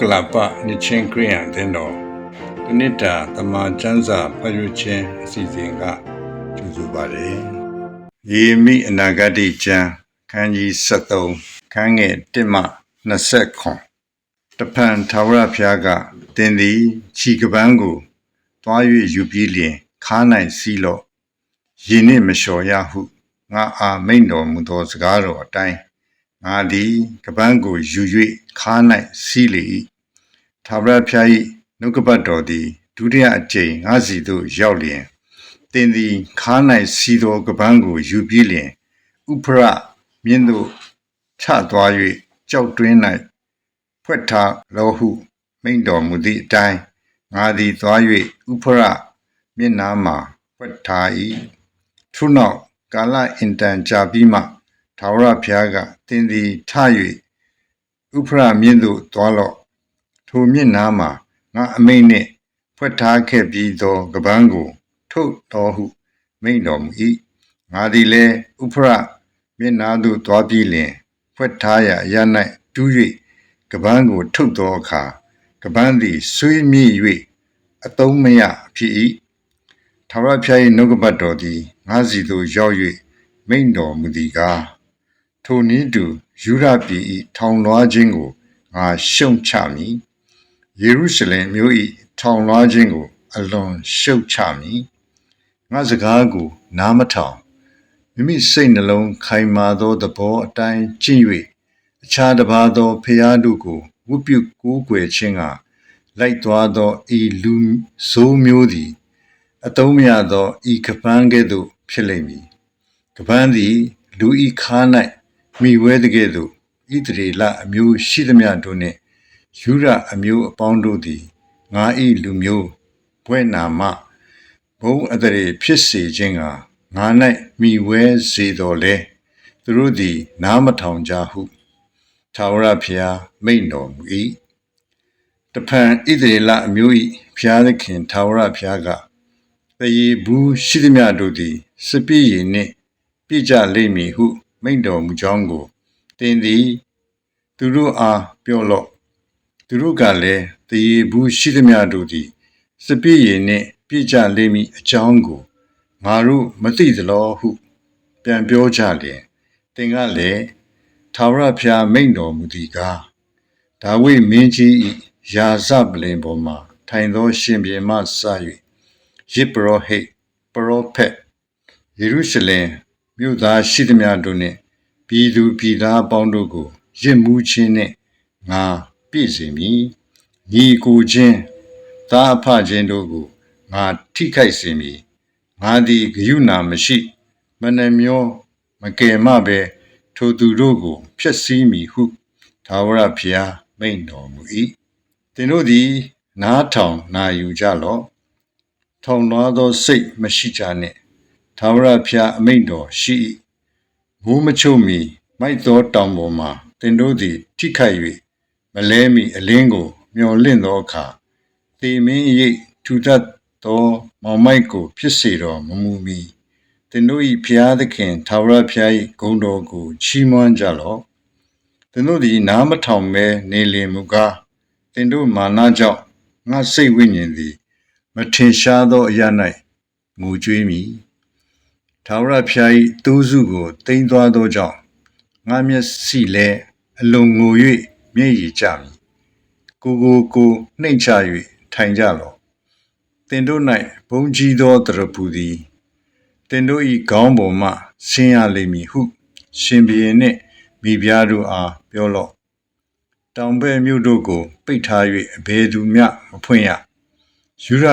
ကလပနှစ်ချင်းခရိယန်အသင်းတော်တနစ်တာတမန်ကျမ်းစာဖတ်ရခြင်းအစီအစဉ်ကကျူဆိုပါတယ်။ယေမိအနာဂတိကျမ်းခန်းကြီး73ခန်းငယ်1မှ20ခွန်တဖန်ထာဝရဘုရားကတင်သည်ခြီကပန်းကိုတွား၍ယူပြီးလျင်ခါနိုင်စီးလော့ယေနှင့်မလျှော်ရဟုငါအားမိန်တော်မူသောစကားတော်အတိုင်း ငါသည်ကပန်းကိုယူ၍ခါ၌စီးလေ၏ထာဝရဘုရား၏နှုတ်ကပတ်တော်သည်ဒုတိယအကြိမ်ငါစီသို့ရောက်လျင်တင်သည်ခါ၌စီးသောကပန်းကိုယူပြီးလျင်ဥပရမြင်းသို့ချသွား၍ကြောက်တွင်း၌ဖွက်ထားလောဟုမိန်တော်မူသည့်အတိုင်းငါသည်သွား၍ဥပရမျက်နာမှာဖွက်ထား၏ထို့နောက်ကာလအင်တန်ကြာပြီးမှထာဝရဘုရားက တင်သည်ထ၍ဥပရမြင့်သို့သွားလော့ထိုမြင့်နားမှာငါအမိန်နှင့်ဖွက်ထားခဲ့ပြီးသောကပန်းကို ထုတ်တော်ဟု မိန်တော်မူ၏ငါသည်လည်းဥပရမျက်နာသို့သွားပြီးလျင်ဖွက်ထားရာအရ၌တူး၍ကပန်းကိုထုတ်သောအခါကပန်းသည်ဆွေးမြေ့၍အတုံးမရဖြစ်၏ထာဝရဘုရား၏နှုတ်ကပတ်တော်သည်ငါစီသို့ရောက်၍မိန်တော်မူသည်ကား ထိုနည်းတူယူရပြည်၏ထောင်လွှားခြင်းကိုငါရှုံချမည်ယေရုရှလင်မြို့၏ထောင်လွှားခြင်းကို အလွန်ရှုတ်ချမည်ငါစကားကို နားမထောင်မိမိစိတ်နှလုံးခိုင်မာသောသဘောအတိုင်းကျင့်၍အခြားတစ်ပါးသောဖျားတို့ကိုဝတ်ပြုကိုးကွယ်ခြင်းကလိုက်သွားသောဤလူဆိုးမျိုးသည် အတုံးမရသောဤကပန်းကဲ့သို့ဖြစ်လိမ့်မည်ကပန်းသည် လူဤခါ၌ မိဝဲတကဲ့သို့ဣသရေလအမျိုးရှိသမျှတို့နှင့်ယူရအမျိုးအပေါင်းတို့သည်ငါဤလူမျိုးဘွဲ့နာမဘုံအတရေဖြစ်စေခြင်းကငါ၌မိဝဲစေတော်လဲသူတို့သည် နားမထောင်ကြဟုထာဝရဘုရားမိန့်တော်မူ၏တဖန်ဣသရေလအမျိုး၏ဘုရားသခင်ထာဝရဘုရားကတရေဘူးရှိသမျှတို့သည်စပြည့်ရည်နှင့်ပြည့်ကြလိမ့်မည်ဟု မိန့်တော်မူကြောင်းကိုသင်သည် သူတို့အားပြောလော့သူတို့ကလည်းတရေဘူးရှိသမျှတို့သည်စပြည့်ရည်နှင့်ပြည့်ကြလိမ့်မည်အကြောင်းကိုငါတို့မသိသလောဟု ပြန်ပြောကြလျင်သင်ကလည်းထာဝရဘုရားမိန့်တော်မူသည်ကားဒါဝိမင်းကြီး၏ယာဇပလင်ပေါ်မှာထိုင်သောရှင်ဘုရင်မှစ၍ယစ်ပရောဟိတ်ပရောဖက်ယေရုရှလင် မြို့သားရှိသမျှတို့နှင့်ပြည်သူပြည်သားအပေါင်းတို့ကိုရစ်မှုချင်းနှင့်ငါပြည့်စေမည်ညီကိုချင်းသားအဖချင်းတို့ကိုငါထိခိုက်စေမည်ငါသည်ဂယုဏမရှိ မနှမျောမကယ်မပဲထိုသူတို့ကိုဖျက်ဆီးမည်ဟုသာဝရဘုရားမိန့်တော်မူ၏သင်တို့သည် နားထောင်နာယူကြလော့ထောင်လွှားသောစိတ်မရှိကြနှင့် သာဝရဘုရားအမိန့်တော်ရှိ၏မိုးမချုပ်မီမိုက်သောတောင်ပေါ်မှာသင်တို့သည်ထိခိုက်၍မလဲမီအလင်းကို မျော်လင့်သောအခါသေမင်းရိပ်ထူထပ်သောမောင်မိုက်ကို ဖြစ်စေတော်မမူမီသင်တို့၏ဖျားသခင်သာဝရဖျား၏ဂုဏ်တော်ကိုချီးမွမ်းကြလော့သင်တို့သည်နားမထောင်မဲနေလင်မူကားသင်တို့မာနကြောင့်ငါစိတ်ဝိညာဉ်သည် မထင်ရှားသောအရာ၌ငိုကြွေးမည် ထာဝရဘုရား၏တိုးစုကိုတင်သွားသောကြောင့်ငါမျက်စိလည်းအလွန်ငို၍မျက်ရည်ကျမည်ကိုကိုကိုနှိမ့်ချ၍ထိုင်ကြလော့တင်တို့၌ဘုံကြီးသောတရပူသည်တင်တို့၏ခေါင်းပေါ်မှဆင်းရလိမ့်မည်ဟု ရှင်ဘီရင်နှင့်မိဖုရားတို့အားပြောလော့တောင်ဘဲမြို့တို့ကို ပိတ်ထား၍အဘယ်သူမျှမဖွင့်ရယူရ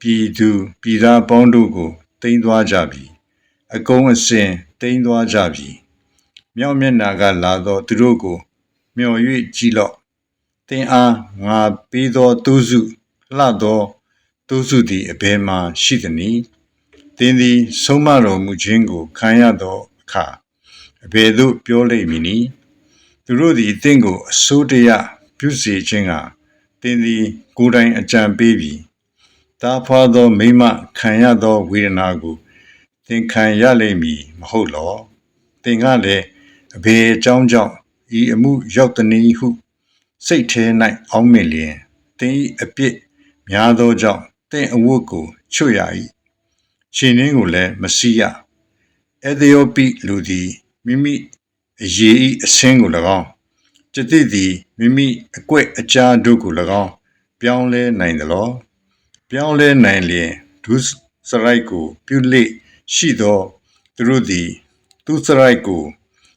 ပြည်သူပြည်သားပေါင်းတို့ကိုတင်သွားကြပြီ အကုံးအစင်တိမ်သွားကြပြီမြောက်မျက်နာကလာသောသူတို့ကိုမျော်၍ကြည်လော့တင်အားငါပေးသောသူစုလှသောသူစုသည်အဘယ်မှရှိသနည်းတင်းသည် ဆုံးမတော်မူခြင်းကိုခံရသောအခါအဘယ်သို့ပြောလိမ့်မည်နည်းသူတို့သည်တင့်ကိုအစိုးတရပြုစေခြင်းကတင်းသည် ကိုယ်တိုင်အကြံပေးပြီးတားဖွာသောမိမခံရသောဝေဒနာကို သင်ခံရလိမ့်မည်မဟုတ်လောသင်ကလည်းအဘေအကြောင်းကြောင့်ဤအမှုရောက်သည်နည်းဟုစိတ်ထဲ၌အောင်းမေလျင်သင်၏အပြစ်များသောကြောင့်သင်အဝတ်ကိုချွတ်ရ၏ရှင်နှင်းကိုလည်းမစီးရအသယောပိလူသည်မိမိအရေး၏အဆင်းကို၎င်းကျတိသည်မိမိအကွက်အကြားတို့ကို၎င်းပြောင်းလဲနိုင်သလောပြောင်းလဲနိုင်လျင်ဒုစရိုက်ကိုပြုလေ ရှိသောသူတို့သည်သူစရိုက်ကို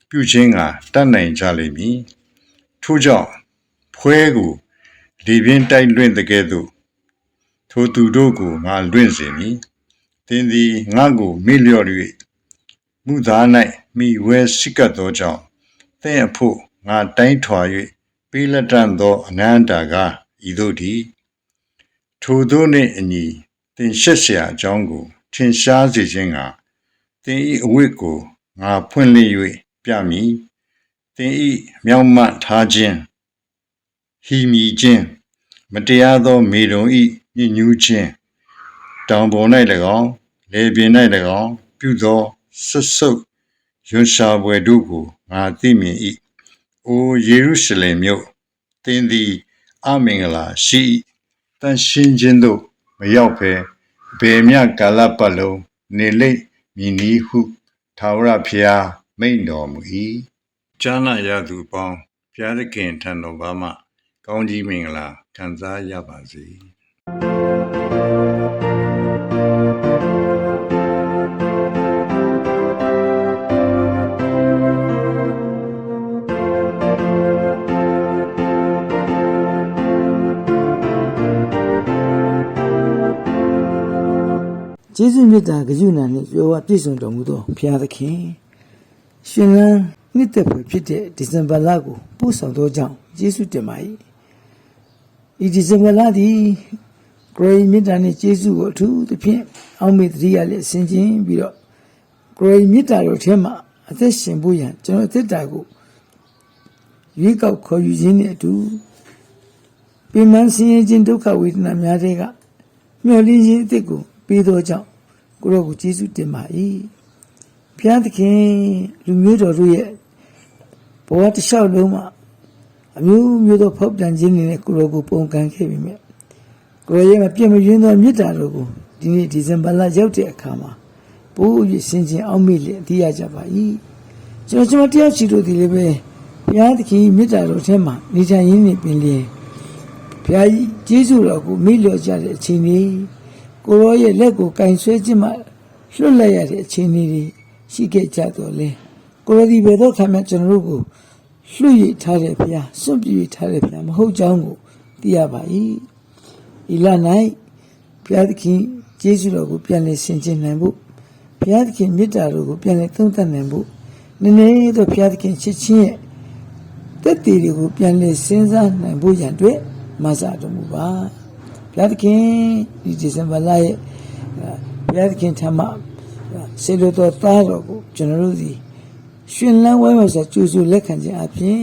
ပြုခြင်းကတတ်နိုင်ကြလိမ့်မည်ထို့ကြောင့်ဖွဲကိုလေပြင်းတိုက်လွင့်တဲ့ကဲ့သို့ထိုသူတို့ကိုငါလွင့်စေမည်သင်သည်ငါကိုမေ့လျော့၍မူသား၌မိဝဲစိကတ်သောကြောင့်သင်အဖို့ငါတိုင်းထွာ၍ပေးလက်တန့်သောအနန္တာကဤသို့သည် ထိုတို့နှင့်အညီသင်ရှက်เสียအကြောင်းကို ထင်ရှားစေခြင်းကသင်၏အဝတ်ကိုငါဖွင့်လှစ်၍ပြမည်သင်၏မြောက်မထားခြင်းဟီမီခြင်းမတရားသောမေတုံ၏ညှဉ်းညူးခြင်းတောင်ပေါ်၌၎င်းလေပြင်၌၎င်းပြုသောဆွတ်ဆုပ်ရွံရှာပွဲတို့ကိုငါသိမြင်၏အိုယေရုရှလင်မြို့သင်သည်အမင်္ဂလာရှိ၏တန်ရှင်းခြင်းသို့မရောက်ဘဲ ဘယ်မျှကာလပတ်လုံးနေလိမ့်မည်နည်းဟုသာဝရဖျားမိန့်တော်မူ၏ကျမ်းနာရသူပေါင်းဖျားသခင်ထံတော်ဘာမှ ကောင်းကြီးမင်္ဂလာခံစားရပါစေ ဇူးမေတ္တာဂရုဏာနှင့်ကြွယ်ဝပြည့်စုံတော်မူသောဘုရားသခင်ရှင်လန်းနှစ်သက်ဖွယ်ဖြစ်တဲ့ဒီဇင်ဘာလကိုပို့ဆောင်သောကြောင့်ကျေးဇူးတင်ပါ၏ဤဒီဇင်ဘာလသည်ဂရိမေတ္တာနှင့်ကျေးဇူးကိုအထူးသဖြင့်အောက်မေ့တတိယလည်းဆင်ခြင်ပြီးတော့ဂရိမေတ္တာတော်ထဲမှာအသက်ရှင်ဖို့ရန်ကျွန်တော်အသက်တာကိုရွေးကောက်ခေါ်ယူခြင်းနဲ့အတူပင်မဆင်းရဲခြင်းဒုက္ခဝေဒနာများတဲ့ကမျော်လင့်ခြင်းအသစ်ကိုပေးသောကြောင့် ကိုရောကိုကျေးဇူးတင်ပါ၏ဘုရားသခင်လူမျိုးတော်တို့ရဲ့ဘဝတစ်လျှောက်လုံးမှာအမျိုးမျိုးသောဖောက်ပြန်ခြင်းတွေနဲ့ကိုရောကိုပုံကန်ခဲ့ပြီမြတ်ကိုရောရဲ့မပြည့်မရင်းသောမေတ္တာတော်ကိုဒီနေ့ဒီဇင်ဘာလရောက်တဲ့အခါမှာပို့ရစင်ချင်းအောင်မေ့လျက်သိရကြပါ၏ကျွန်တော်ကျွန်တော်တရားချီတို့ဒီလည်းပဲဘုရားသခင်မေတ္တာတော်ထဲမှာနေထိုင်ရင်းနေပင်လျင်ဘုရားကြီးကျေးဇူးတော်ကိုမေ့လျော့ကြတဲ့အချိန်လေး ကိုရောရဲ့လက်ကိုကင်ဆွဲခြင်းမှလွတ်လိုက်ရတဲ့အချိန်လေးတွေရှိခဲ့ကြတော့လေကိုရောဒီဘယ်တော့ခါမှကျွန်တော်တို့ကိုလွှတ်ရထားတဲ့ဘုရားစွန့်ပြေးထားတဲ့ဘုရားမဟုတ်ကြောင်းကိုသိရပါ၏ဤလ၌ဘုရားသခင်ကျေးဇူးတော်ကိုပြန်လည်ဆင်ခြင်နိုင်ဖို့ဘုရားသခင်မေတ္တာတော်ကိုပြန်လည်သုံးသပ်နိုင်ဖို့နည်းနည်းတော့ဘုရားသခင်ချစ်ချင်းရဲ့တက်တည်တွေကိုပြန်လည်စဉ်းစားနိုင်ဖို့ရန်အတွက်မဆာတော်မူပါ ဘုရားသခင်ဒီဒီဇင်ဘာလရဲ့ဘုရားသခင်ထမဆေလိုတော်သားတော်ကိုကျွန်တော်တို့ဒီရှင်လန်းဝဲဝဲဆိုကြိုးစုလက်ခံခြင်းအပြင်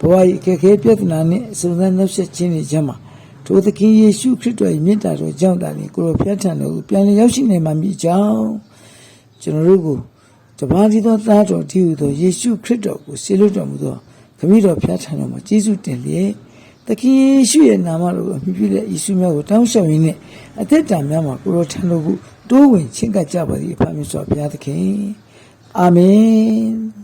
ဘဝရဲ့အခက်အခဲပြဿနာနဲ့စုံစမ်းနှောက်ယှက်ခြင်းတွေချက်မှာထိုသခင်ယေရှုခရစ်တော်ရဲ့မြတ်တာတော်ကြောင့်တာလေကိုရောဖျက်ထန်တော်ကိုပြန်လည်ရောက်ရှိနိုင်မှာမြည်ကြောင်းကျွန်တော်တို့ကိုတပါးဒီသောသားတော်တည်ဟူသောယေရှုခရစ်တော်ကိုဆေလွတ်တော်မူသောခမည်းတော်ဖျားထံတော်မှာကျေးဇူးတင်လျက်သ ခင်ယေရှုရဲ့နာမတော်ကိုအမိပြုတဲ့ယေရှုမြတ်ကိုတောင်းလျှောက်ရင်းနဲ့အသက်တာများမှာကိုရောထံတော်ကိုတိုးဝင်ချင့်ကပ်ကြပါသည်အဖမြတ်စွာဘုရားသခင်အာမင်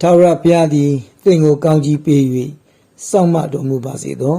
ထာဝရဘုရားသည်သင်ကိုကောင်းကြီးပေး၍စောင့်မတော်မူပါစေသော